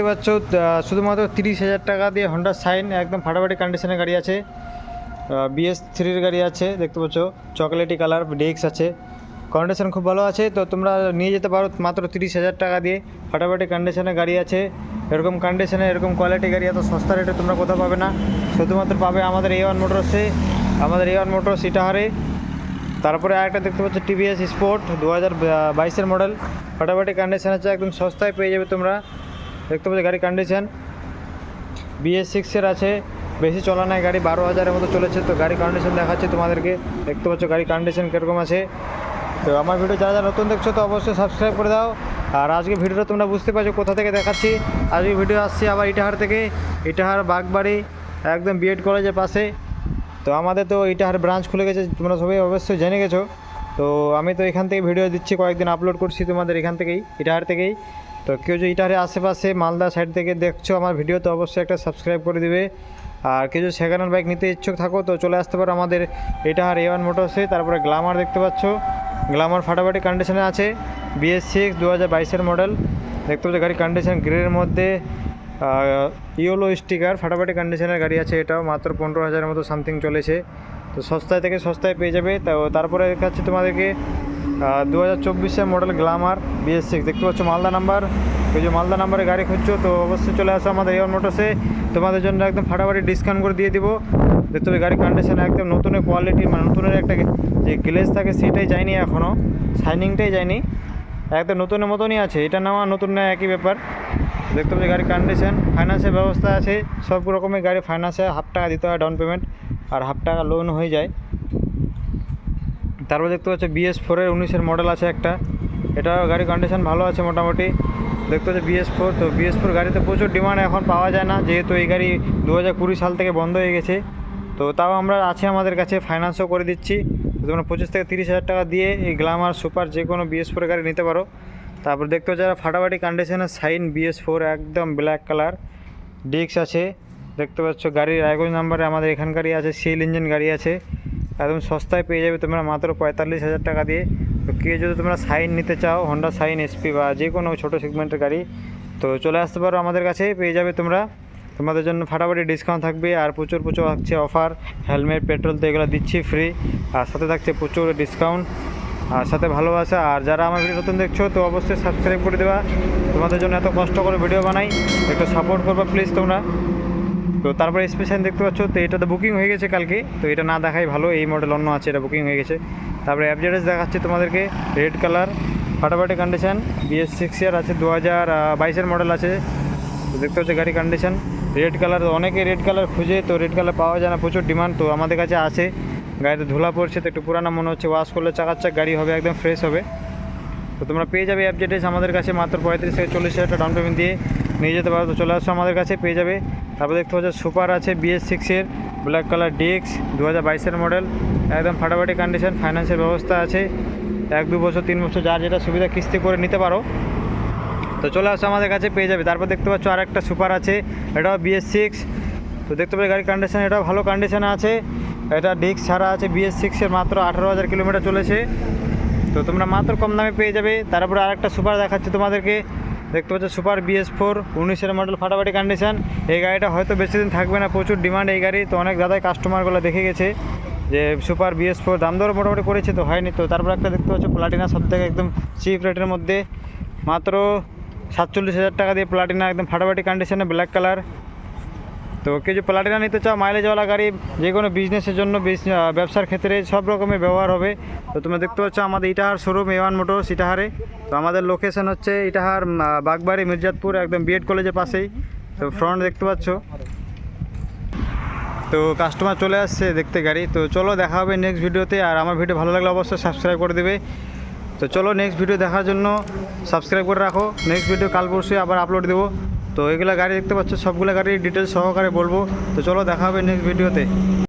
দেখতে পাচ্ছ শুধুমাত্র তিরিশ হাজার টাকা দিয়ে হন্ডা সাইন একদম ফাটাফাটি কন্ডিশনের গাড়ি আছে। বিএস থ্রির গাড়ি আছে, দেখতে পাচ্ছ চকলেটি কালার ডেক্স আছে। কন্ডিশন খুব ভালো আছে, তো তোমরা নিয়ে যেতে পারো মাত্র তিরিশ হাজার টাকা দিয়ে। ফাটাফাটি কন্ডিশনের গাড়ি আছে, এরকম কন্ডিশনে এরকম কোয়ালিটি গাড়ি, এত সস্তা রেটে তোমরা কোথাও পাবে না। শুধুমাত্র পাবে আমাদের এ ওয়ান মোটরসে আমাদের এ ওয়ান মোটরস ইটাহারে তারপরে আরেকটা দেখতে পাচ্ছ টিভিএস স্পোর্ট দু হাজার বাইশের মডেল ফাটাফাটি কন্ডিশন আছে, একদম সস্তায় পেয়ে যাবে তোমরা। দেখতে পাচ্ছ গাড়ি কন্ডিশন বিএস সিক্সের আছে, বেশি চলা নাই, গাড়ি বারো হাজারের মতো চলেছে, তো গাড়ি কন্ডিশন দেখাচ্ছে তোমাদেরকে। দেখতে পাচ্ছ গাড়ি কন্ডিশন কীরকম আছে। তো আমার ভিডিও যারা যারা নতুন দেখছ, তো অবশ্যই সাবস্ক্রাইব করে দাও। আর আজকে ভিডিওটা তোমরা বুঝতে পারছ কোথা থেকে দেখাচ্ছি। আজকে ভিডিও আসছি আবার ইটাহার থেকে। ইটাহার বাগবাড়ি, একদম বিএড কলেজের পাশে। তো আমাদের তো ইটাহার ব্রাঞ্চ খুলে গেছে, তোমরা সবাই অবশ্যই জেনে গেছো। তো আমি তো এখান থেকে ভিডিও দিচ্ছি, কয়েকদিন আপলোড করছি তোমাদের এখান থেকেই, ইটাহার থেকেই। তো কেউ যদি ইটাহারের আশেপাশে মালদা সাইড থেকে দেখছ আমার ভিডিও তো অবশ্যই একটা সাবস্ক্রাইব করে দিবে। আর যদি সেকেন্ড বাইক নিতে ইচ্ছুক থাকো, তো চলে আসতে পারো আমাদের ইটাহার এ ওয়ান মোটরসে তারপরে গ্লামার দেখতে পাচ্ছ। গ্লামার ফাটাফাটি কন্ডিশনে আছে। বিএস সিক্স দু হাজার বাইশের মডেল দেখতে পাচ্ছ গাড়ি কন্ডিশন গ্রের মধ্যে। ইয়োলো স্টিকার ফাটাফাটি কন্ডিশনের গাড়ি আছে এটাও। মাত্র পনেরো হাজারের মতো সামথিং চলেছে। তো সস্তায় থেকে সস্তায় পেয়ে যাবে। তো তারপরে দেখাচ্ছি তোমাদেরকে দু হাজার চব্বিশের মডেল গ্লামার বিএস সিক্স দেখতে পাচ্ছ মালদা নাম্বার ওই যে মালদা নাম্বারে গাড়ি খুঁজছো, তো অবশ্যই চলে আসো আমাদের এয়ার মোটরসে তোমাদের জন্য একদম ফাটাফাটি ডিসকাউন্ট করে দিয়ে দিব। দেখতে পাচ্ছ গাড়ি কন্ডিশন একদম নতুনের কোয়ালিটি মানে নতুনের একটা যে গ্লেজ থাকে সেটাই যায়নি এখনও শাইনিংটাই যায়নি। একদম নতুনের মতনই আছে। এটা নেওয়া নতুন নেওয়া একই ব্যাপার। দেখতে পাচ্ছি গাড়ির কন্ডিশন ফাইন্যান্সের ব্যবস্থা আছে। সব রকমের গাড়ি ফাইন্যান্সে হাফ টাকা দিতে হয় ডাউন পেমেন্ট আর হাফ টাকা লোন হয়ে যায়। তারপর দেখতে পাচ্ছি বিএস ফোরের উনিশের মডেল আছে একটা। এটা গাড়ির কন্ডিশন ভালো আছে মোটামুটি। দেখতে পাচ্ছি বিএস ফোর তো বিএস ফোর গাড়িতে প্রচুর ডিমান্ড এখন পাওয়া যায় না, যেহেতু এই গাড়ি দু হাজার কুড়ি সাল থেকে বন্ধ হয়ে গেছে। তো তাও আমরা আছে আমাদের কাছে ফাইন্যান্সও করে দিচ্ছি। তোমরা পঁচিশ থেকে তিরিশ হাজার টাকা দিয়ে এই গ্লামার সুপার যে কোনো বিএস ফোর গাড়ি নিতে পারো। তারপর দেখতে পাচ্ছি যারা ফাটাফাটি কন্ডিশনের সাইন বিএস ফোর একদম ব্ল্যাক কালার ডিস্ক আছে। দেখতে পাচ্ছ গাড়ির রায়গঞ্জ নাম্বারে আমাদের এখানকারই আছে সিএল ইঞ্জিন গাড়ি আছে। একদম সস্তায় পেয়ে যাবে তোমরা মাত্র পঁয়তাল্লিশ হাজার টাকা দিয়ে। তো কে যদি তোমরা সাইন নিতে চাও হন্ডা সাইন এসপি বা যে কোনো ছোটো সেগমেন্টের গাড়ি, তো চলে আসতে পারো আমাদের কাছে, পেয়ে যাবে তোমরা। তোমাদের জন্য ফাটাফাটি ডিসকাউন্ট থাকবে আর প্রচুর প্রচুর থাকছে অফার হেলমেট পেট্রোল তো এগুলো দিচ্ছি ফ্রি আর সাথে থাকছে প্রচুর ডিসকাউন্ট আর সাথে ভালোবাসা। আর যারা আমার ভিডিও নতুন দেখছ, তো অবশ্যই সাবস্ক্রাইব করে দেবা। তোমাদের জন্য এত কষ্ট করে ভিডিও বানাই, একটু সাপোর্ট করবা প্লিজ তোমরা। তো তারপরে স্পেশাল দেখতে পাচ্ছ, তো এটা তো বুকিং হয়ে গেছে কালকে। তো এটা না দেখাই ভালো, এই মডেল অন্য আছে, এটা বুকিং হয়ে গেছে। তারপরে অ্যাপজেডেস দেখাচ্ছে তোমাদেরকে রেড কালার ফাটাফাটি কন্ডিশন বিএস সিক্স ইয়ার আছে দু হাজার বাইশের মডেল আছে। তো দেখতে পাচ্ছ গাড়ি কন্ডিশন রেড কালার অনেকে রেড কালার খুঁজে, তো রেড কালার পাওয়া যায় না, প্রচুর ডিমান্ড তো আমাদের কাছে আছে, গাড়িতে ধুলা পড়ছে, তো একটু পুরানো মনে হচ্ছে ওয়াশ করলে চাকাচ্চাক গাড়ি হবে, একদম ফ্রেশ হবে। তো তোমরা পেয়ে যাবে অ্যাপডেটেস আমাদের কাছে, মাত্র পঁয়ত্রিশ থেকে চল্লিশ হাজার টাকা ডাউন পেমেন্ট দিয়ে। নিয়ে যেতে পারো। তো চলে আসো আমাদের কাছে, পেয়ে যাবে। তারপর দেখতে পাচ্ছ সুপার আছে বিএস সিক্সের ব্ল্যাক কালার ডিক্স দু হাজার বাইশের মডেল একদম ফাটাফাটি কন্ডিশন ফাইন্যান্সের ব্যবস্থা আছে। এক, দু বছর, তিন বছর, যার যেটা সুবিধা কিস্তি করে নিতে পারো। তো চলে আসো আমাদের কাছে, পেয়ে যাবে। তারপর দেখতে পাচ্ছ আরেকটা সুপার আছে, এটাও বিএস সিক্স তো দেখতে পাচ্ছি গাড়ির কন্ডিশন এটাও ভালো কন্ডিশনে আছে। এটা ডিস্ক ছাড়া আছে বিএস সিক্সের মাত্র আঠারো হাজার কিলোমিটার চলেছে। তো তোমরা মাত্র কম দামে পেয়ে যাবে। তারপরে আরেকটা সুপার দেখাচ্ছে তোমাদেরকে। দেখতে পাচ্ছ সুপার বিএস ফোর, উনিশের মডেল ফাটাফাটি কন্ডিশন এই গাড়িটা হয়তো বেশি দিন থাকবে না, প্রচুর ডিমান্ড এই গাড়ি। তো অনেক দাদাই কাস্টমারগুলো দেখে গেছে যে সুপার বিএস ফোর দাম দর মোটামুটি করেছে, তো হয়নি। তো তারপর একটা দেখতে পাচ্ছ প্লাটিনা সব থেকে একদম চিপ রেটের মধ্যে। মাত্র সাতচল্লিশ হাজার টাকা দিয়ে প্লাটিনা একদম ফাটাফাটি কন্ডিশনে ব্ল্যাক কালার তো যদি প্লাটিনা নিতে চাও মাইলেজওয়ালা গাড়ি, যে কোনো বিজনেসের জন্য ব্যবসার ক্ষেত্রে সব রকমের ব্যবহার হবে। তো তোমরা দেখতে পাচ্ছ, আমাদের Itahar showroom A one one motors ইটাহারে। তো আমাদের লোকেশন হচ্ছে ইটাহার বাগবাড়ি, মির্জাতপুর, একদম বিএড কলেজের পাশেই। তো ফ্রন্ট দেখতে পাচ্ছ। তো কাস্টমার চলে আসছে দেখতে গাড়ি। তো চলো দেখা হবে নেক্সট ভিডিওতে আর আমার ভিডিও ভালো লাগলে অবশ্যই সাবস্ক্রাইব করে দেবে। তো চলো নেক্সট ভিডিও দেখার জন্য সাবস্ক্রাইব করে রাখো। নেক্সট ভিডিও কাল পরশুই আবার আপলোড দেবো। তো এগুলো গাড়ি দেখতে পাচ্ছ, সবগুলো গাড়ির ডিটেলস সহকারে বলব। তো চলো দেখা হবে নেক্সট ভিডিওতে